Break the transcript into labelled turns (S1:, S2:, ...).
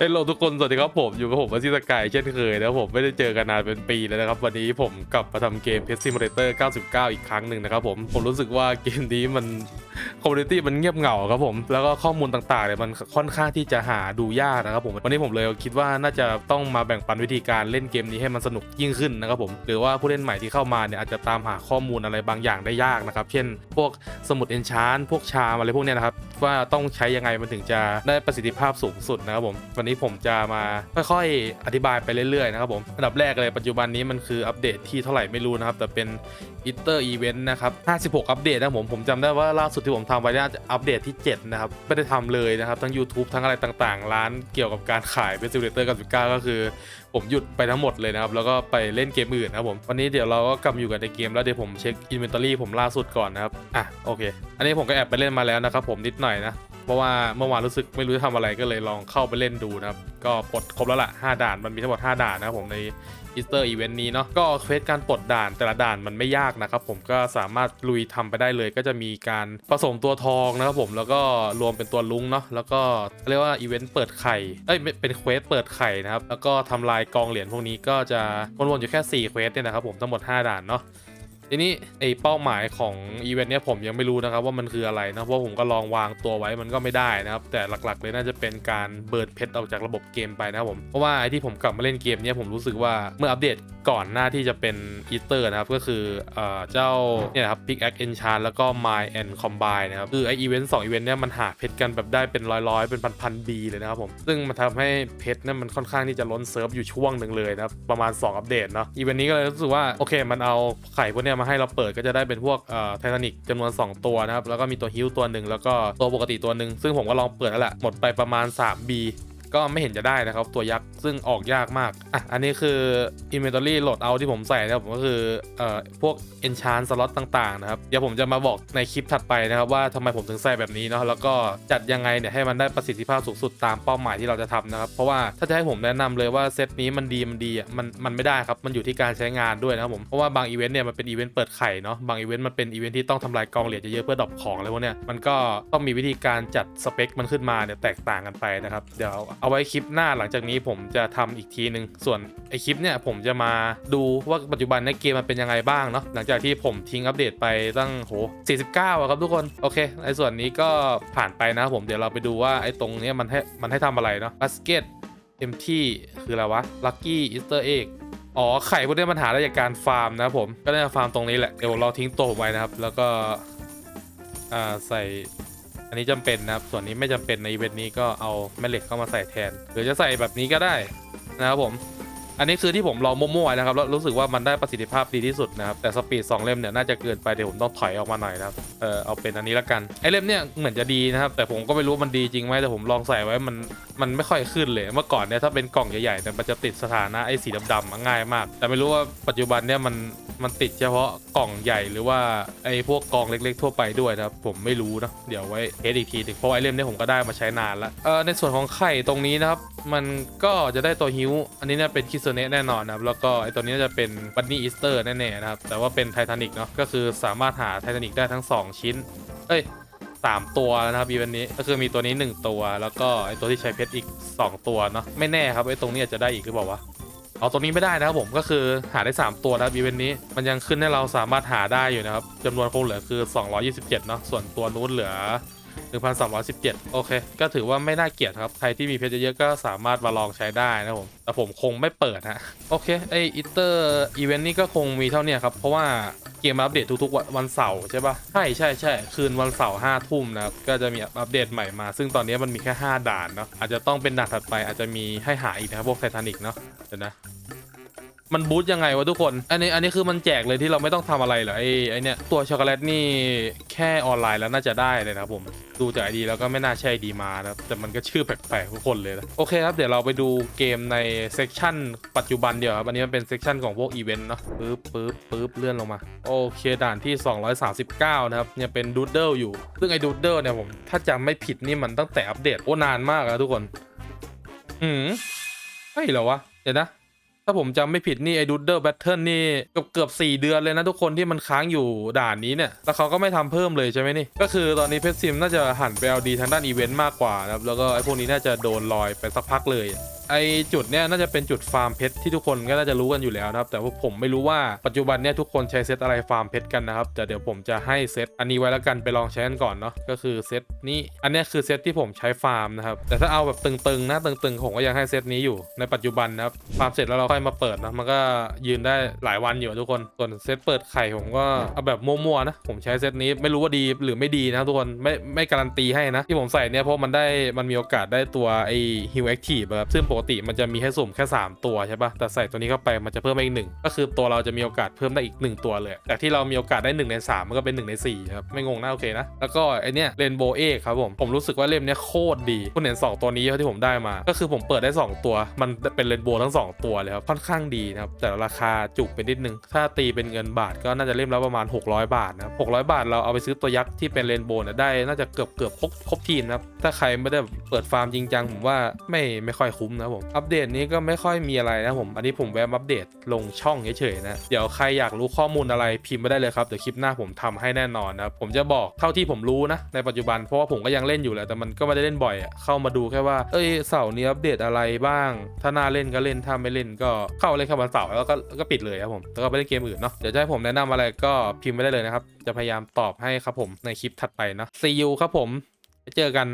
S1: เฮ้ยโลทุกคนสวัสดีครับผมอยู่กับผมวัชิสกายเช่นเคยนะครับผมไม่ได้เจอกันนานเป็นปีแล้วนะครับ วันนี้ผมกลับมาทำเกม Pet Simulator 99 อีกครั้งหนึ่งนะครับผมผมรู้สึกว่าเกมนี้มัน คอมมูนิตี้มันเงียบเหงาครับผม แล้วก็ข้อมูลต่างๆเนี่ยมันค่อนข้างที่จะหาดูยากนะครับผม วันนี้ผมเลยคิดว่าน่าจะต้องมาแบ่งปันวิธีการเล่นเกมนี้ให้มันสนุกยิ่งขึ้นนะครับผม หรือว่าผู้เล่นใหม่ที่เข้ามาเนี่ยอาจจะตามหาข้อมูลอะไรบางอย่างได้ยากนะครับ เช่น พวกสมุดเอนชานพวกชามอะไรพวกเนี้ยนะครับ ว่าต้องใช้ยังไงมันถึงจะได้ประสิทธิภาพสูงสุดนะครับผม วันนี้ผมจะมาค่อยๆอธิบายไปเรื่อยๆนะครับผม อันดับแรกเลยปัจจุบันนี้มันคืออัปเดตที่เท่าไหร่ไม่รู้นะครับแต่เป็นอิเตอร์อีเวนต์นะครับ56 อัปเดตนะผมผมจำได้ว่าล่าสุดที่ผมทำไว้น่าจะอัปเดตที่ 7 นะครับ ไม่ได้ทำเลยนะครับ ทั้ง YouTube ทั้งอะไรต่างๆ ร้านเกี่ยวกับการขายเป็นซิมูเลเตอร์กับสุก้าก็คือ ผมหยุดไปทั้งหมดเลยนะครับ แล้วก็ไปเล่นเกมอื่นนะครับผม วันนี้เดี๋ยวเราก็กลับอยู่กันในเกมแล้วเดี๋ยวผมเช็คอินเวนทอรี่ผมล่าสุดก่อนนะครับ อะโอเค อันนี้ผมก็แอบไปเล่นมาแล้วนะครับผมนิดหน่อยนะ เพราะว่าเมื่อวานรู้สึกไม่รู้จะทำอะไรก็เลยลองเข้าไปเล่นดูนะครับ ก็ปลดครบแล้วล่ะ 5 ด่านมันมีทั้งหมด 5 ด่านนะครับผมในอีสเตอร์อีเวนต์นี้เนาะก็เควสการปลดด่านแต่ละด่านมันไม่ยากนะครับผมก็สามารถลุยทำไปได้เลยก็จะมีการผสมตัวทองนะครับผมแล้วก็รวมเป็นตัวลุงเนาะแล้วก็เรียกว่าอีเวนต์เปิดไข่เอ้ยเป็นเควสเปิดไข่นะครับแล้วก็ทำลายกองเหรียญพวกนี้ก็จะวนๆอยู่แค่4เควสเนี่ยนะครับผมทั้งหมด 5 ด่านเนาะ ทีนี้ไอเป้าหมายของอีเวนต์เนี้ยผมยังไม่รู้นะครับว่ามันคืออะไรนะเพราะผมก็ลองวางตัวไว้มันก็ไม่ได้นะครับ แต่หลักๆเลยน่าจะเป็นการเบิร์ดเพชรออกจากระบบเกมไปนะครับผมเพราะว่าไอที่ผมกลับมาเล่นเกมเนี้ยผมรู้สึกว่าเมื่ออัปเดตก่อนหน้าที่จะเป็นอีสเตอร์นะครับก็คือเอ่อเจ้าเนี่ยนะครับ Pick Axe Enchant แล้วก็ My and Combine นะครับคือไออีเวนต์สองอีเวนต์เนี้ยมันหาเพชรกันแบบได้เป็นร้อยๆเป็นพันๆบีเลยนะครับผมซึ่งมันทำให้เพชรเนี่ยมันค่อนข้างที่จะล้นเซิร์ฟอยู่ช่วงหนึ่งเลยนะครับประมาณ 2 อัปเดตเนาะอีเวนต์นี้ก็เลยรู้สึกว่าโอเคมันเอาไข่พวกเนี้ยมาให้เราเปิดก็จะได้เป็นพวกเอ่อไททานิกจำนวน 2 ตัวนะครับ แล้วก็มีตัวฮิวตัวหนึ่งแล้วก็ตัวปกติตัวหนึ่งซึ่งผมก็ลองเปิดแล้วแหละหมดไปประมาณ 3B ก็ไม่เห็นจะได้นะครับ ตัวยักษ์ซึ่งออกยากมากอะอันนี้คือ Inventory Load Out ที่ผมใส่นะครับผมก็คือเอ่อพวก Enchant Slot ต่างๆนะครับเดี๋ยวผมจะมาบอกในคลิปถัดไปนะครับว่าทำไมผมถึงใส่แบบนี้เนาะแล้วก็จัดยังไงเนี่ยให้มันได้ประสิทธิภาพสูงสุดตามเป้าหมายที่เราจะทำนะครับเพราะว่าถ้าจะให้ผมแนะนำเลยว่าเซตนี้มันดีมันดีอะมันมันไม่ได้ครับมันอยู่ที่การใช้งานด้วยนะครับผมเพราะว่าบางอีเวนต์เนี่ยมันเป็นอีเวนต์เปิดไข่เนาะบางอีเวนต์มันเป็นอีเวนต์ที่ต้องทำลายกองเหรียญเยอะๆเพื่อดรอปของอะไรพวกเนี้ยมันก็ต้องมีวิธีการจัดสเปคมันขึ้นมาเนี่ยแตกต่างกันไปนะครับเดี๋ยวเอาไว้คลิปหน้าหลังจากนี้ผมจะทำอีกทีหนึ่งส่วนไอคลิปเนี่ยผมจะมาดูว่าปัจจุบันในเกมมันเป็นยังไงบ้างเนาะหลังจากที่ผมทิ้งอัปเดตไปตั้งโห49อะครับทุกคนโอเคไอส่วนนี้ก็ผ่านไปนะครับผมเดี๋ยวเราไปดูว่าไอตรงเนี้ยมันให้มันให้ทำอะไรเนาะบาสเกตเต็มที่คืออะไรวะลัคกี้อีสเตอร์เอ็กอ๋อ ไข่พวกนี้มันหาได้จากการฟาร์มนะผม ก็ได้ฟาร์มตรงนี้แหละ เดี๋ยวเราทิ้งตัวผมไว้นะครับ แล้วก็ อ่า ใส่ อันนี้จำเป็นนะครับ ส่วนนี้ไม่จำเป็นในอีเวนต์นี้ก็เอาแม่เหล็กเข้ามาใส่แทน หรือจะใส่แบบนี้ก็ได้นะครับผม อันนี้คือที่ผมลองมั่วๆนะครับ แล้วรู้สึกว่ามันได้ประสิทธิภาพดีที่สุดนะครับ แต่สปีด2เล่มเนี่ยน่าจะเกินไปเดี๋ยวผมต้องถอยออกมาหน่อยนะครับ เออเอาเป็นอันนี้ละกัน ไอเล่มเนี่ยเหมือนจะดีนะครับ แต่ผมก็ไม่รู้มันดีจริงไหมแต่ผมลองใส่ไว้มัน มันไม่ค่อยขึ้นเลย เมื่อก่อนเนี่ยถ้าเป็นกล่องใหญ่ๆแต่ยมันจะติดสถานะไอ้สีดำๆอะง่ายมาก แต่ไม่รู้ว่าปัจจุบันเนี่ยมันมันติดเฉพาะกล่องใหญ่หรือว่าไอ้พวกกล่องเล็ก ๆ ทั่วไปด้วยนะครับผมไม่รู้นะเดี๋ยวไว้เทสอีกทีหนึงเพราะไอ้เล่มเนี่ยผมก็ได้มาใช้นานล้วเออในส่วนของไข่ตรงนี้นะครับมันก็จะได้ตัวฮิวอันนี้เนี่ยเป็นคิโซเนะแน่นอนนะครับแล้วก็ไอ้ตัวนี้จะเป็นบันนี่อีสเตอร์แน่ๆนะครับแต่ว่าเป็นไททานิกเนาะก็คือสามารถหาไททานิกได้ทั้งสองชิ้นเอ้ย สามตัวแล้วนะครับอีเวนต์นี้ก็คือมีตัวนี้ 1 ตัว แล้วก็ไอตัวที่ใช้เพชรอีก 2 ตัวเนาะไม่แน่ครับไอตรงนี้อาจจะได้อีกหรือเปล่าวะเอาตรงนี้ไม่ได้นะครับผมก็คือหาได้ 3 ตัวนะครับอีเวนต์นี้มันยังขึ้นให้เราสามารถหาได้อยู่นะครับจำนวนคงเหลือคือ 227 เนาะส่วนตัวนู้นเหลือ 1,317 โอเค ก็ถือว่าไม่น่าเกลียดครับ ใครที่มีเพชรเยอะๆก็สามารถมาลองใช้ได้นะครับผม แต่ผมคงไม่เปิดฮะ โอเค ไออิเตอร์อีเวนต์นี้ก็คงมีเท่านี้ครับ เพราะว่าเกมอัปเดตทุกๆวันวันเสาร์ใช่ปะใช่ใช่ใช่คืนวันเสาร์ห้าทุ่มนะครับ ก็จะมีอัปเดตใหม่มา ซึ่งตอนนี้มันมีแค่ 5 ด่านเนาะ อาจจะต้องเป็นด่านถัดไปอาจจะมีให้หาอีกนะครับพวกไททานิกเนาะ เดี๋ยวนะ มันบูทยังไงวะทุกคน อันนี้อันนี้คือมันแจกเลยที่เราไม่ต้องทำอะไรเหรอไอ้ไอ้เนี่ยตัวช็อกโกแลตนี่แค่ออนไลน์แล้วน่าจะได้เลยนะครับผมดูจากไอดีแล้วก็ไม่น่าใช่ดีมานะครับแต่มันก็ชื่อแปลกๆทุกคนเลยนะโอเคครับเดี๋ยวเราไปดูเกมในเซกชันปัจจุบันเดียวครับอันนี้มันเป็นเซกชันของพวกอีเวนต์เนาะปึ๊บปึ๊บปึ๊บเลื่อนลงมาโอเคด่านที่ 239 นะครับเนี่ยเป็นดูดเดิลอยู่ ซึ่งไอ้ดูดเดิลเนี่ยผมถ้าจำไม่ผิดนี่มันตั้งแต่อัปเดตโอ้นานมากแล้วทุกคนหืมใช่เหรอวะเดี๋ยวนะ ถ้าผมจำไม่ผิดนี่ไอ้ดูดเดอร์แบทเทิลนี่เกือบเกือบสี่เดือนเลยนะทุกคนที่มันค้างอยู่ด่านนี้เนี่ยแล้วเขาก็ไม่ทำเพิ่มเลยใช่ไหมนี่ ก็คือตอนนี้เพชรซิมน่าจะหันไปเอาดีทางด้านอีเวนต์มากกว่านะครับแล้วก็ไอ้พวกนี้น่าจะโดนลอยไปสักพักเลย ไอจุดเนี้ยน่าจะเป็นจุดฟาร์มเพชรที่ทุกคนก็น่าจะรู้กันอยู่แล้วนะครับแต่ว่าผมไม่รู้ว่าปัจจุบันเนี้ยทุกคนใช้เซตอะไรฟาร์มเพชรกันนะครับแต่เดี๋ยวผมจะให้เซตอันนี้ไว้แล้วกันไปลองใช้กันก่อนเนาะก็คือเซตนี้อันนี้คือเซตที่ผมใช้ฟาร์มนะครับแต่ถ้าเอาแบบตึงๆนะตึงๆผมก็ยังให้เซตนี้อยู่ในปัจจุบันนะครับฟาร์มเสร็จแล้วเราค่อยมาเปิดนะมันก็ยืนได้หลายวันอยู่ทุกคนส่วนเซตเปิดไข่ผมก็เอาแบบมั่วๆนะผมใช้เซตนี้ไม่รู้ว่าดีหรือไม่ดีนะทุกคนไม่ไม่การันตีให้นะที่ผมใส่เนี่ยเพราะมันได้มันมีโอกาสได้ตัวไอฮิวแอคทีฟครับซึ่งปกติมันจะมีให้สุ่มแค่ 3 ตัวใช่ปะแต่ใส่ตัวนี้เข้าไปมันจะเพิ่มอีกหนึ่งก็คือตัวเราจะมีโอกาสเพิ่มได้อีก 1 ตัวเลยแต่ที่เรามีโอกาสได้ 1 ใน 3 มันก็เป็น 1 ใน4ครับไม่งงนะโอเคนะแล้วก็ไอเนี้ยเรนโบว์เอกครับผมผมรู้สึกว่าเล่มเนี้ยโคตรดีคุณเห็น2ตัวนี้ที่ผมได้มา ก็คือผมเปิดได้ 2 ตัว มันเป็นเรนโบว์ทั้ง 2 ตัวเลยครับค่อนข้างดีนะครับแต่ราคาจุกไปนิดนึงถ้าตีเป็นเงินบาทก็น่าจะเล่มละประมาณ 600 บาทนะครับ600 บาทเราเอาไปซื้อตัวยักษ์ที่เป็นเรนโบว์ได้น่าจะเกือบเกือบครบครบทีมนะครับถ้าใครไม่ได้เปิดฟาร์มจริงจังผมว่าไม่ไม่ค่อยคุ้มนะครับผมอัปเดตนี้ก็ไม่ค่อยมีอะไรนะผมอันนี้ผมแวะอัปเดตลงช่องเฉยๆนะเดี๋ยวใครอยากรู้ข้อมูลอะไรพิมพ์มาได้เลยครับเดี๋ยวคลิปหน้าผมทำให้แน่นอนนะครับผมจะบอกเท่าที่ผมรู้นะในปัจจุบันเพราะว่าผมก็ยังเล่นอยู่แหละแต่มันก็ไม่ได้เล่นบ่อยอะเข้ามาดูแค่ว่าเอ้ยเสาร์นี้อัปเดตอะไรบ้าง ถ้าน่าเล่นก็เล่นถ้าไม่เล่นก็เข้าเล่นแค่วันเสาร์แล้วก็ก็ปิดเลยครับผมแล้วก็ไปเล่นเกมอื่นเนาะเดี๋ยวจะให้ผมแนะนำอะไรก็พิมพ์มาได้เลยนะครับจะพยายามตอบให้ครับผมในคลิปถัดไปเนาะ see you ครับผมเจอกัน